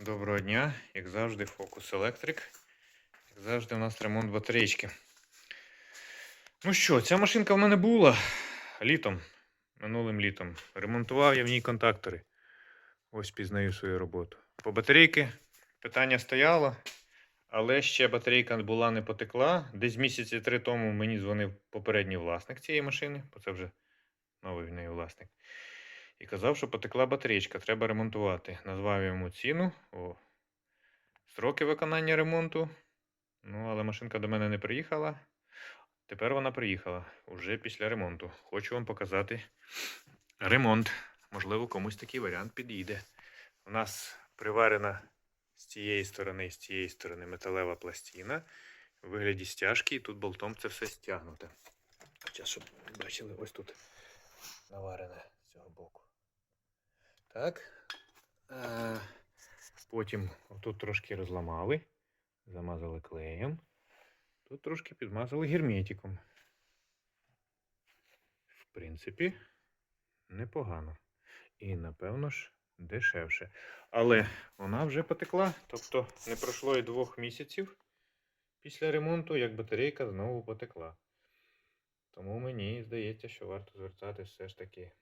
Доброго дня, як завжди, Focus Electric. Як завжди, у нас ремонт батареїчки. Ну що, ця машинка в мене була літом, минулим літом. Ремонтував я в ній контактори. Ось пізнаю свою роботу. По батарейки питання стояло, але ще батарейка була не потекла. Десь місяці три тому мені дзвонив попередній власник цієї машини, бо це вже новий в неї власник. І казав, що потекла батарейка, треба ремонтувати. Назвав йому ціну, о, сроки виконання ремонту. Ну, але машинка до мене не приїхала. Тепер вона приїхала уже після ремонту. Хочу вам показати ремонт. Можливо, комусь такий варіант підійде. У нас приварена з цієї сторони і з цієї сторони металева пластина у вигляді стяжки, і тут болтом це все стягнуте. Зараз, щоб бачили, ось тут наварене цього боку. Так. Е, потім тут трошки розламали, замазали клеєм. Тут трошки підмазали герметиком. В принципі, непогано. І, напевно ж, дешевше. Але вона вже потекла, тобто не пройшло і двох місяців після ремонту, як батарейка знову потекла. Тому мені здається, що варто звертатись все ж таки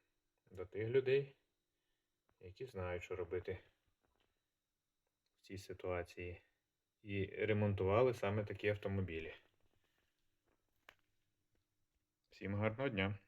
до тих людей, які знають, що робити в цій ситуації. І ремонтували саме такі автомобілі. Всім гарного дня!